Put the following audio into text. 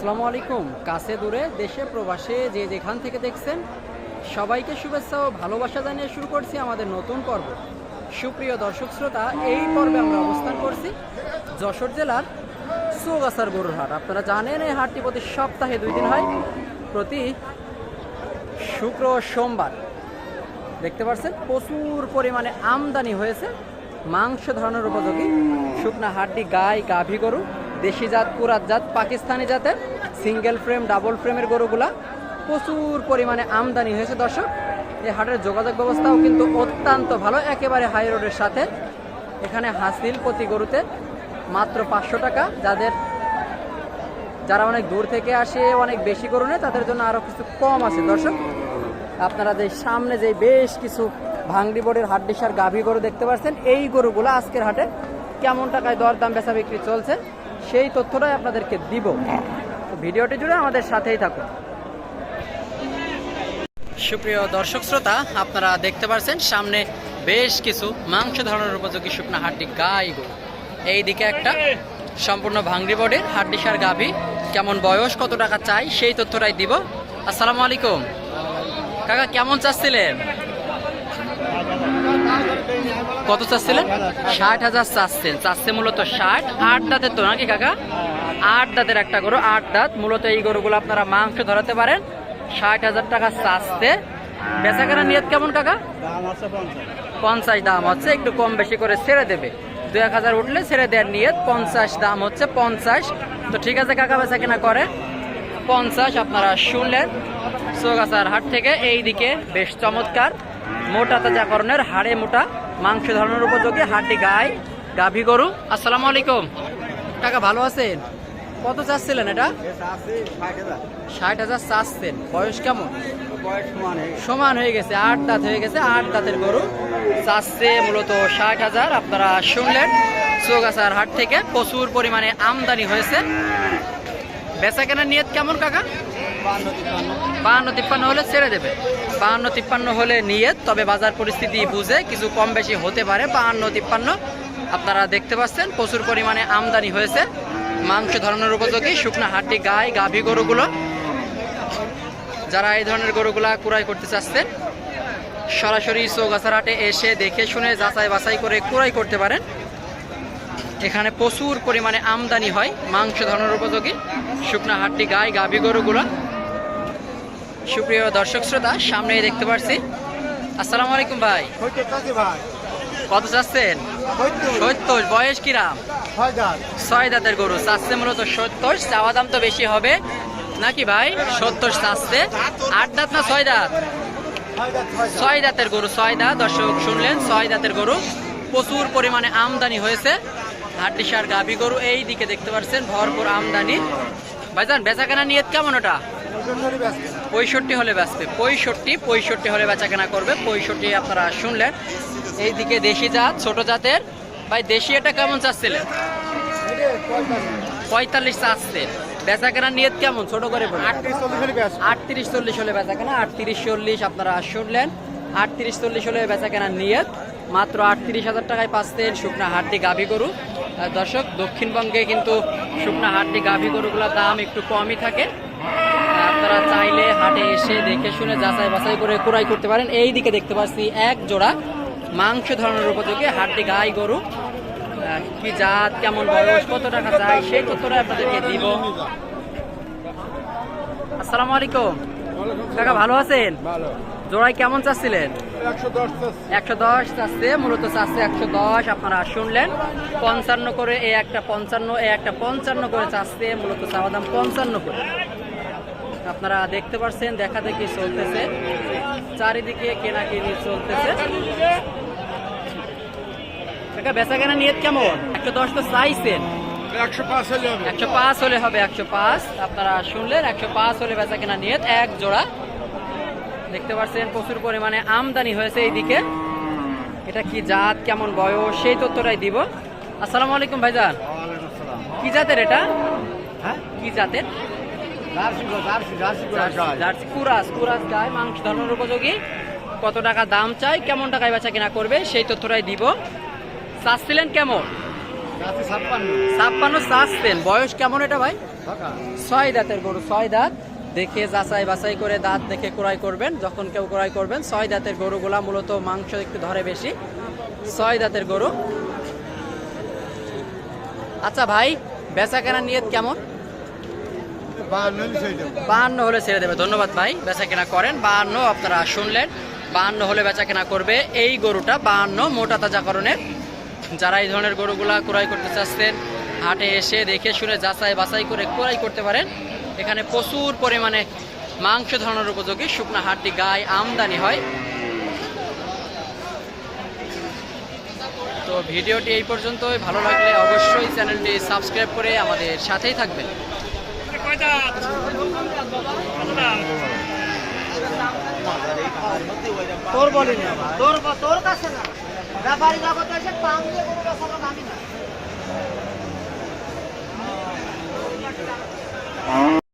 আসসালামু আলাইকুম। কাছে দূরে, দেশে, প্রবাসে, যে যেখান থেকে দেখছেন, সবাইকে শুভেচ্ছা ও ভালোবাসা জানিয়ে শুরু করছি আমাদের নতুন পর্ব। সুপ্রিয় দর্শক শ্রোতা, এই পর্বে আমরা অবস্থান করছি যশোর জেলার চৌগাছার গরুর হাট। আপনারা জানেন, এই হাটটি প্রতি সপ্তাহে দুই দিন হয়, প্রতি শুক্র সোমবার। দেখতে পাচ্ছেন, প্রচুর পরিমাণে আমদানি হয়েছে। মাংস ধরানোর উপযোগী শুকনা হাড্ডি, গাই, গাভী গরু। দেশি জাত, কুরাত জাত, পাকিস্তানি জাতের সিঙ্গেল ফ্রেম ডাবল ফ্রেমের গরুগুলা প্রচুর পরিমাণে আমদানি হয়েছে দর্শক। এই হাটের যোগাযোগ ব্যবস্থাও কিন্তু অত্যন্ত ভালো, একেবারে হাই রোডের সাথে। এখানে হাসিল প্রতি গরুতে মাত্র পাঁচশো টাকা। যাদের, যারা অনেক দূর থেকে আসে, অনেক বেশি গরু নেয়, তাদের জন্য আরও কিছু কম আছে দর্শক। আপনারা যে সামনে যে বেশ কিছু ভাঙ্গি বোর্ডের হাড্ডিসার গাভী গরু দেখতে পাচ্ছেন, এই গরুগুলো আজকের হাটে কেমন টাকায় দরদাম বেচা বিক্রি চলছে? সেই তথ্যটাই আপনাদেরকে দিব। ভিডিওটি জুড়ে আমাদের সাথেই থাকুন। সুপ্রিয় দর্শক শ্রোতা, আপনারা দেখতে পাচ্ছেন সামনে বেশ কিছু মাংস ধরনের উপযোগী শুকনো হাড্ডি গাই গরু। এইদিকে একটা সম্পূর্ণ ভাঙ্গি বোর্ডের হাড্ডিসার গাভী। কেমন বয়স, কত টাকা চাই, সেই তথ্যটাই দিব। আসসালামু আলাইকুম। কাকা, কেমন চাচ্ছিলেন? কত চাচ্ছিলেন? ষাট হাজার চাচ্ছেন। চাচ্ছে মূলত ষাট। আট দাঁতের তো নাকি কাকা? আট দাঁতের একটা গরু, আট দাঁত। মূলত এই গরুগুলো আপনারা মাংস ধরাতে পারেন। ষাট হাজার টাকা চাচ্ছে। বেচা কেনা নিয়ত কেমন কাকা? পঞ্চাশ দাম হচ্ছে। একটু কম বেশি করে ছেড়ে দেবে। দু এক হাজার উঠলে ছেড়ে দেওয়ার নিয়ত। পঞ্চাশ দাম হচ্ছে পঞ্চাশ। তো ঠিক আছে কাকা বেচা কেনা করে। পঞ্চাশ আপনারা শুনলেন। চৌগাছার হাট থেকে এই দিকে বেশ চমৎকার। মোটা তাজাকরণের হাড়ে মোটা, মাংস ধরনের উপযোগী হাড্ডি, গাই, গাভী গরু। আসসালামু আলাইকুম। টাকা ভালো আছেন? কত চাচ্ছিলেন এটা? ষাট হাজার চাচ্ছেন। বয়স কেমন? সমান হয়ে গেছে, আট দাঁত হয়ে গেছে, আট দাঁতের গরু। চাচ্ছে মূলত ষাট হাজার। আপনারা শুনলেন চৌগাছার হাট থেকে প্রচুর পরিমাণে আমদানি হয়েছে। বেচা কেনার নিয়ত কেমন, কাকা? বাহান্ন তিপ্পান্ন। হলে ছেড়ে দেবে। বাহান্ন তিপ্পান্ন হলে নিয়ে তবে বাজার পরিস্থিতি বুঝে কিছু কম বেশি হতে পারে। বাহান্ন তিপ্পান্ন, আপনারা দেখতে পাচ্ছেন, প্রচুর পরিমাণে আমদানি হয়েছে। মাংস ধরনের উপযোগী, শুকনো হাড্ডি, গাই, গাভী গরুগুলো। যারা এই ধরনের গরুগুলা কুড়াই করতে চাচ্ছেন, সরাসরি চৌগাছার হাটে এসে দেখে শুনে যাচাই বাছাই করে কুড়াই করতে পারেন। এখানে প্রচুর পরিমাণে আমদানি হয়, মাংস ধরনের উপযোগী, শুকনা হাড্ডি, গাই, গাভী গরুগুলো। সুপ্রিয় দর্শক শ্রোতা সামনে দেখতে পাচ্ছি আসসালামু আলাইকুম ভাই। কত চাচ্ছেন? সত্তর। বয়স কিরাম? ছয় দাঁতের গরু চাচ্ছে মূলত সত্তর চাওয়া দাম তো বেশি হবে। নাকি ভাই? সত্তর চাচ্ছে। আট দাঁত না ছয় দাঁত? ছয় দাঁতের গরু ছয় দাঁত। দর্শক শুনলেন ছয় দাঁতের গরু প্রচুর পরিমাণে আমদানি হয়েছে। হাড্ডিসার গাভী গরু এই দিকে দেখতে পাচ্ছেন ভরপুর আমদানি। ভাইজান বেচা কেনা নিয়ত কেমন ওটা? পঁয়ষট্টি হলে বেচবে। পঁয়ষট্টি পঁয়ষট্টি হলে বেচা কেনা করবে। পঁয়ষট্টি আপনারা শুনলেন। এই দিকে দেশি জাত ছোট জাতের। ভাই দেশি এটা কেমন চাচ্ছিলেন? পঁয়তাল্লিশ চাচ্ছেন বেচা কেনার নিয়ত কেমন? ছোট করে আটত্রিশ চল্লিশ হলে বেচা কেনা আটত্রিশ চল্লিশ আপনারা শুনলেন। আটত্রিশ চল্লিশ হলে বেচা কেনার নিয়ত। মাত্র আটত্রিশ হাজার টাকায় পাচ্ছেন শুকনা হাড্ডি গাভী গরু। দর্শক দক্ষিণবঙ্গে কিন্তু শুকনা হাড্ডি গাভী গরুগুলোর দাম একটু কমই থাকে। আপনারা চাইলে হাটে এসে দেখে শুনে যাচাই বাছাই করে ক্রয় করতে পারেন। এই দিকে দেখতে পাচ্ছি এক জোড়া মাংস ধরনের উপযোগী হাড্ডি গাই গরু। কি জাত কেমন বয়স কত টাকা চাই সেই তথ্যটা আপনাদেরকে দিব। আসসালামু আলাইকুম। কাকা ভালো আছেন? জোড়াই কেমন চাচ্ছিলেন? একশো দশ চাচ্ছে মূলত চাচ্ছে একশো দশ আপনারা শুনলেন। পঞ্চান্ন করে এ একটা পঞ্চান্ন এ একটা পঞ্চান্ন করে চাচ্ছে মূলত চাওয়া দাম পঞ্চান্ন করে। আপনারা দেখতে পাচ্ছেন দেখা দেখি চলতেছে। চারিদিকে কেনাকিনি চলতেছে। কাকা বেচা কেনা নিয়ত কেমন? একশো দশ তো চাইছেন। একশো পাঁচ হলে হবে। একশো পাঁচ আপনারা শুনলেন একশো পাঁচ হলে বেচা কেনা নিয়ত এক জোড়া। দেখতে পাচ্ছেন প্রচুর পরিমাণে আমদানি হয়েছে এইদিকে। এটা কি জাত কেমন বয়স সেই তথ্যটাই দিব। আসসালামু আলাইকুম ভাইজান। কি জাতের এটা? হ্যাঁ কি জাতের? জার্সি কুরাস কুরাস গায়ে মাংস ধরনের উপযোগী। কত টাকা দাম চাই কেমন টাকায় বেচা কেনা করবে সেই তথ্যটাই দিব। চাচ্ছিলেন কেমন? ছাপ্পান্ন। চাচ্ছেন বয়স কেমন এটা ভাই? ছয় দাঁতের গরু ছয় দাঁত। দেখে যাচাই বাছাই করে দাঁত দেখে ক্রয় করবেন। যখন কেউ ক্রয় করবেন ছয় দাঁতের গরুগুলা মূলত মাংস একটু ধরে বেশি। ছয় দাঁতের গরু। আচ্ছা ভাই বেচা কেনার নিয়ত কেমন? বাহান্ন হলে ছেড়ে দেবে। ধন্যবাদ ভাই বেচা কেনা করেন। বাহান্ন আপনারা শুনলেন, বাহান্ন হলে বেচা কেনা করবে এই গরুটা, বাহান্ন মোটা তাজাকরণের। যারা এই ধরনের গরুগুলা ক্রয় করতে চাচ্ছেন, হাটে এসে দেখে শুনে যাচাই বাছাই করে ক্রয় করতে পারেন। এখানে প্রচুর পরিমাণে মাংস ধরনের উপযোগী, শুকনা হাটটি গায়ে আমদানি হয়। তো ভিডিওটি এই পর্যন্তই, ভালো লাগলে অবশ্যই চ্যানেলটি সাবস্ক্রাইব করে আমাদের সাথেই থাকবেন। তোর বলিনি তোর তোর কাছে না ব্যাপারী জগতে এসে পাম কোনো বেসালো নামি না